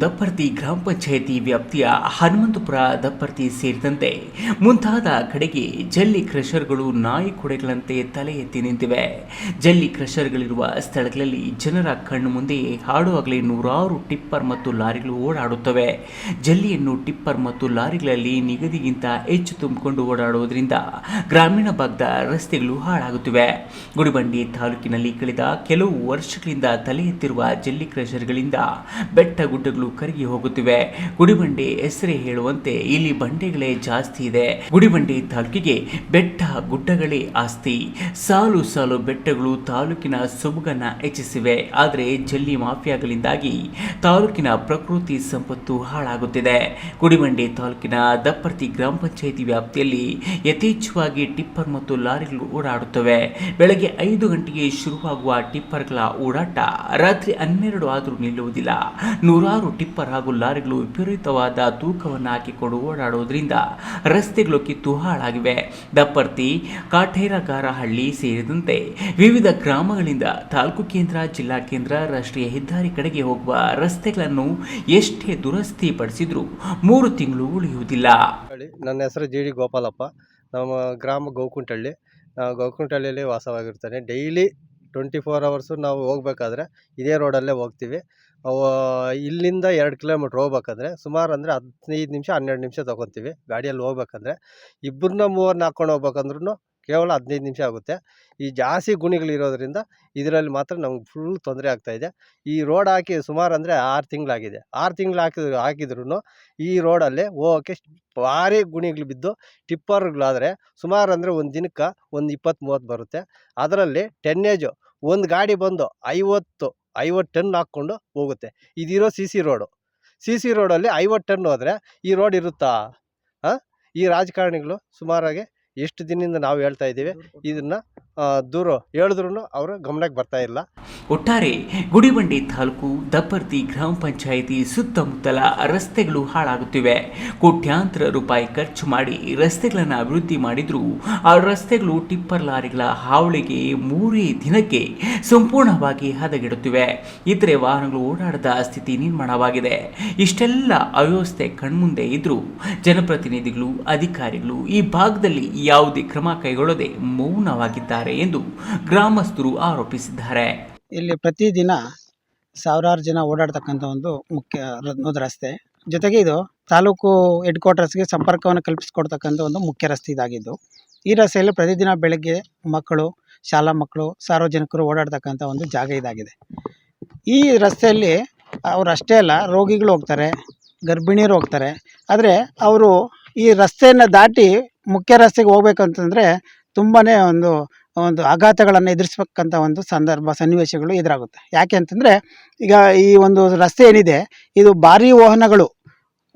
ದಪ್ಪರ್ತಿ ಗ್ರಾಮ ಪಂಚಾಯಿತಿ ವ್ಯಾಪ್ತಿಯ ಹನುಮಂತಪುರ ದಪ್ಪರ್ತಿ ಸೇರಿದಂತೆ ಮುಂತಾದ ಕಡೆಗೆ ಜಲ್ಲಿ ಕ್ರಷರ್ಗಳು ನಾಯಿ ಕೊಡೆಗಳಂತೆ ತಲೆ ಎತ್ತಿ ನಿಂತಿವೆ. ಜಲ್ಲಿ ಕ್ರಷರ್ಗಳಿರುವ ಸ್ಥಳಗಳಲ್ಲಿ ಜನರ ಕಣ್ಣು ಮುಂದೆ ಹಾಡುವಾಗಲೇ ನೂರಾರು ಟಿಪ್ಪರ್ ಮತ್ತು ಲಾರಿಗಳು ಓಡಾಡುತ್ತವೆ. ಜಲ್ಲಿಯನ್ನು ಟಿಪ್ಪರ್ ಮತ್ತು ಲಾರಿಗಳಲ್ಲಿ ನಿಗದಿಗಿಂತ ಹೆಚ್ಚು ತುಂಬಿಕೊಂಡು ಓಡಾಡುವುದರಿಂದ ಗ್ರಾಮೀಣ ಭಾಗದ ರಸ್ತೆಗಳು ಹಾಳಾಗುತ್ತಿವೆ. ಗುಡಿಬಂಡಿ ತಾಲೂಕಿನಲ್ಲಿ ಕಳೆದ ಕೆಲವು ವರ್ಷಗಳಿಂದ ತಲೆ ಎತ್ತಿರುವ ಜಲ್ಲಿ ಕ್ರಷರ್ಗಳಿಂದ ಬೆಟ್ಟ ಗುಡ್ಡಗಳು ಕರಗಿ ಹೋಗುತ್ತಿವೆ. ಗುಡಿಬಂಡೆ ಹೆಸರೇ ಹೇಳುವಂತೆ ಇಲ್ಲಿ ಬಂಡೆಗಳೇ ಜಾಸ್ತಿ ಇದೆ. ಗುಡಿಬಂಡೆ ತಾಲೂಕಿಗೆ ಬೆಟ್ಟ ಗುಡ್ಡಗಳೇ ಆಸ್ತಿ. ಸಾಲು ಸಾಲು ಬೆಟ್ಟಗಳು ತಾಲೂಕಿನ ಸೊಬಗನ್ನ ಹೆಚ್ಚಿಸಿವೆ. ಆದರೆ ಜಲ್ಲಿ ಮಾಫಿಯಾಗಳಿಂದಾಗಿ ತಾಲೂಕಿನ ಪ್ರಕೃತಿ ಸಂಪತ್ತು ಹಾಳಾಗುತ್ತಿದೆ. ಗುಡಿಬಂಡೆ ತಾಲೂಕಿನ ದಪ್ಪರ್ತಿ ಗ್ರಾಮ ಪಂಚಾಯಿತಿ ವ್ಯಾಪ್ತಿಯಲ್ಲಿ ಯಥೇಚ್ಛವಾಗಿ ಟಿಪ್ಪರ್ ಮತ್ತು ಲಾರಿಗಳು ಓಡಾಡುತ್ತವೆ. ಬೆಳಗ್ಗೆ ಐದು ಗಂಟೆಗೆ ಶುರುವಾಗುವ ಟಿಪ್ಪರ್ಗಳ ಓಡಾಟ ರಾತ್ರಿ ಹನ್ನೆರಡು ಆದರೂ ನಿಲ್ಲುವುದಿಲ್ಲ. ನೂರಾರು ಟಿಪ್ಪರ್ ಹಾಗೂ ಲಾರಿಗಳು ವಿಪರೀತವಾದ ತೂಕವನ್ನು ಹಾಕಿಕೊಂಡು ಓಡಾಡೋದ್ರಿಂದ ರಸ್ತೆಗಳು ಕಿತ್ತು ಹಾಳಾಗಿವೆ. ದಪ್ಪರ್ತಿ, ಕಾಟೇರಗಾರಹಳ್ಳಿ ಸೇರಿದಂತೆ ವಿವಿಧ ಗ್ರಾಮಗಳಿಂದ ತಾಲೂಕು ಕೇಂದ್ರ, ಜಿಲ್ಲಾ ಕೇಂದ್ರ, ರಾಷ್ಟ್ರೀಯ ಹೆದ್ದಾರಿ ಕಡೆಗೆ ಹೋಗುವ ರಸ್ತೆಗಳನ್ನು ಎಷ್ಟೇ ದುರಸ್ತಿ ಪಡಿಸಿದ್ರೂ ಮೂರು ತಿಂಗಳು ಉಳಿಯುವುದಿಲ್ಲ. ನನ್ನ ಹೆಸರು ಜಿ ಡಿ ಗೋಪಾಲಪ್ಪ. ನಮ್ಮ ಗ್ರಾಮ ಗೋಕುಂಟಹಳ್ಳಿ ನಾವು ಗೋಕುಂಟಹಳ್ಳಿಯಲ್ಲಿ ವಾಸವಾಗಿರ್ತೇನೆ. ಡೈಲಿ ಟ್ವೆಂಟಿ ಫೋರ್ ಅವರ್ಸು ನಾವು ಹೋಗ್ಬೇಕಾದ್ರೆ ಇದೇ ರೋಡಲ್ಲೇ ಹೋಗ್ತೀವಿ. ಅವ ಇಲ್ಲಿಂದ ಎರಡು ಕಿಲೋಮೀಟ್ರ್ ಹೋಗ್ಬೇಕಾದ್ರೆ ಸುಮಾರು ಅಂದರೆ ಹದಿನೈದು ನಿಮಿಷ, ಹನ್ನೆರಡು ನಿಮಿಷ ತೊಗೊತೀವಿ ಗಾಡಿಯಲ್ಲಿ ಹೋಗ್ಬೇಕಂದ್ರೆ. ಇಬ್ಬರನ್ನ ಮೂವರನ್ನ ಹಾಕ್ಕೊಂಡು ಹೋಗ್ಬೇಕಂದ್ರೂ ಕೇವಲ ಹದಿನೈದು ನಿಮಿಷ ಆಗುತ್ತೆ. ಈ ಜಾಸ್ತಿ ಗುಣಿಗಳಿರೋದ್ರಿಂದ ಇದರಲ್ಲಿ ಮಾತ್ರ ನಮ್ಗೆ ಫುಲ್ ತೊಂದರೆ ಆಗ್ತಾಯಿದೆ ಈ ರೋಡ್ ಹಾಕಿ ಸುಮಾರು ಅಂದರೆ ಆರು ತಿಂಗಳಾಗಿದೆ. ಆರು ತಿಂಗಳು ಹಾಕಿದ್ರು ಹಾಕಿದ್ರು ಈ ರೋಡಲ್ಲಿ ಹೋಗೋಕ್ಕೆ ಭಾರಿ ಗುಣಿಗಳು ಬಿದ್ದು ಟಿಪ್ಪರ್ಗಳಾದರೆ ಸುಮಾರು ಅಂದರೆ ಒಂದು ದಿನಕ್ಕೆ ಒಂದು ಇಪ್ಪತ್ತು ಮೂವತ್ತು ಬರುತ್ತೆ. ಅದರಲ್ಲಿ ಟೆನ್ನೇಜು ಒಂದು ಗಾಡಿ ಬಂದು ಐವತ್ತು ಐವತ್ತು ಟನ್ ಹಾಕ್ಕೊಂಡು ಹೋಗುತ್ತೆ. ಇದಿರೋ C C road C C ರೋಡಲ್ಲಿ ಐವತ್ತು ಟನ್ ಹೋದರೆ ಈ ರೋಡ್ ಇರುತ್ತಾ? ಹಾಂ? ಈ ರಾಜಕಾರಣಿಗಳು ಸುಮಾರಾಗಿ ಎಷ್ಟು ದಿನದಿಂದ ನಾವು ಹೇಳ್ತಾ ಇದ್ದೀವಿ ಇದನ್ನು ದೂರ ಹೇಳಿದ್ರು ಅವರು ಗಮನಕ್ಕೆ ಬರ್ತಾ ಇಲ್ಲ. ಒಟ್ಟಾರೆ ಗುಡಿಬಂಡಿ ತಾಲೂಕು ದಪ್ಪರ್ತಿ ಗ್ರಾಮ ಪಂಚಾಯಿತಿ ಸುತ್ತಮುತ್ತಲ ರಸ್ತೆಗಳು ಹಾಳಾಗುತ್ತಿವೆ. ಕೋಟ್ಯಾಂತರ ರೂಪಾಯಿ ಖರ್ಚು ಮಾಡಿ ರಸ್ತೆಗಳನ್ನು ಅಭಿವೃದ್ಧಿ ಮಾಡಿದರೂ. ಆ ರಸ್ತೆಗಳು ಟಿಪ್ಪರ್ ಲಾರಿಗಳ ಹಾವಳಿಗೆ ಮೂರೇ ದಿನಕ್ಕೆ ಸಂಪೂರ್ಣವಾಗಿ ಹದಗೆಡುತ್ತಿವೆ. ಇತರೆ ವಾಹನಗಳು ಓಡಾಡದ ಸ್ಥಿತಿ ನಿರ್ಮಾಣವಾಗಿದೆ. ಇಷ್ಟೆಲ್ಲ ಅವ್ಯವಸ್ಥೆ ಕಣ್ಮುಂದೆ ಇದ್ರೂ. ಜನಪ್ರತಿನಿಧಿಗಳು, ಅಧಿಕಾರಿಗಳು ಈ ಭಾಗದಲ್ಲಿ ಯಾವುದೇ ಕ್ರಮ ಕೈಗೊಳ್ಳದೆ ಮೌನವಾಗಿದ್ದಾರೆ. ಎಂದು ಗ್ರಾಮಸ್ಥರು ಆರೋಪಿಸಿದ್ದಾರೆ. ಇಲ್ಲಿ ಪ್ರತಿದಿನ ಸಾವಿರಾರು ಜನ ಓಡಾಡ್ತಕ್ಕಂಥ ಒಂದು ಮುಖ್ಯ ಒಂದು ರಸ್ತೆ. ಜೊತೆಗೆ ಇದು ತಾಲೂಕು ಹೆಡ್ ಕ್ವಾರ್ಟರ್ಸ್ಗೆ ಸಂಪರ್ಕವನ್ನು ಕಲ್ಪಿಸಿಕೊಡ್ತಕ್ಕಂಥ ಒಂದು ಮುಖ್ಯ ರಸ್ತೆ ಇದಾಗಿದ್ದು, ಈ ರಸ್ತೆಯಲ್ಲಿ ಪ್ರತಿದಿನ ಬೆಳಗ್ಗೆ ಮಕ್ಕಳು, ಶಾಲಾ ಮಕ್ಕಳು, ಸಾರ್ವಜನಿಕರು ಓಡಾಡ್ತಕ್ಕಂಥ ಒಂದು ಜಾಗ ಇದಾಗಿದೆ. ಈ ರಸ್ತೆಯಲ್ಲಿ ಅವ್ರು ಅಷ್ಟೇ ಅಲ್ಲ, ರೋಗಿಗಳು ಹೋಗ್ತಾರೆ, ಗರ್ಭಿಣಿಯರು ಹೋಗ್ತಾರೆ. ಆದರೆ ಅವರು ಈ ರಸ್ತೆಯನ್ನು ದಾಟಿ ಮುಖ್ಯ ರಸ್ತೆಗೆ ಹೋಗ್ಬೇಕಂತಂದರೆ ತುಂಬಾ ಒಂದು ಒಂದು ಆಘಾತಗಳನ್ನು ಎದುರಿಸ್ಬೇಕಂತ ಒಂದು ಸಂದರ್ಭ, ಸನ್ನಿವೇಶಗಳು ಎದುರಾಗುತ್ತೆ. ಯಾಕೆ ಅಂತಂದರೆ, ಈಗ ಈ ಒಂದು ರಸ್ತೆ ಏನಿದೆ, ಇದು ಭಾರೀ ವಾಹನಗಳು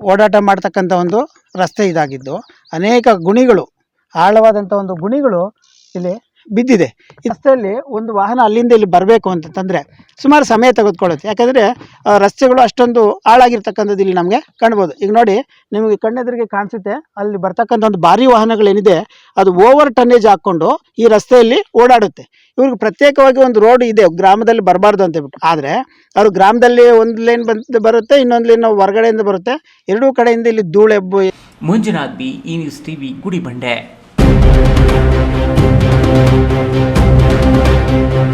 ಓಡಾಟ ಮಾಡ್ತಕ್ಕಂಥ ಒಂದು ರಸ್ತೆ ಇದಾಗಿದ್ದು, ಅನೇಕ ಗುಣಿಗಳು, ಆಳವಾದಂಥ ಒಂದು ಗುಣಿಗಳು ಇಲ್ಲಿ ಬಿದ್ದಿದೆ. ರಸ್ತೆಯಲ್ಲಿ ಒಂದು ವಾಹನ ಅಲ್ಲಿಂದ ಇಲ್ಲಿ ಬರಬೇಕು ಅಂತಂದರೆ ಸುಮಾರು ಸಮಯ ತೆಗೆದುಕೊಳ್ಳುತ್ತೆ. ಯಾಕಂದರೆ ರಸ್ತೆಗಳು ಅಷ್ಟೊಂದು ಹಾಳಾಗಿರ್ತಕ್ಕಂಥದ್ದು ಇಲ್ಲಿ ನಮಗೆ ಕಾಣ್ಬೋದು. ಈಗ ನೋಡಿ, ನಿಮಗೆ ಕಣ್ಣೆದುರಿಗೆ ಕಾಣಿಸುತ್ತೆ. ಅಲ್ಲಿ ಬರ್ತಕ್ಕಂಥ ಒಂದು ಭಾರಿ ವಾಹನಗಳೇನಿದೆ, ಅದು ಓವರ್ ಟನ್ನೇಜ್ ಹಾಕ್ಕೊಂಡು ಈ ರಸ್ತೆಯಲ್ಲಿ ಓಡಾಡುತ್ತೆ. ಇವ್ರಿಗೆ ಪ್ರತ್ಯೇಕವಾಗಿ ಒಂದು ರೋಡ್ ಇದೆ, ಗ್ರಾಮದಲ್ಲಿ ಬರಬಾರ್ದು ಅಂತ ಹೇಳ್ಬಿಟ್ಟು. ಆದರೆ, ಅವರು ಗ್ರಾಮದಲ್ಲಿ ಒಂದು ಲೈನ್ ಬಂದು, ಬರುತ್ತೆ, ಇನ್ನೊಂದು ಲೈನ್ ಹೊರಗಡೆಯಿಂದ ಬರುತ್ತೆ. ಎರಡೂ ಕಡೆಯಿಂದ ಇಲ್ಲಿ ಧೂಳೆಬ್ಬು Manjunath B E news TV Gudibande thank you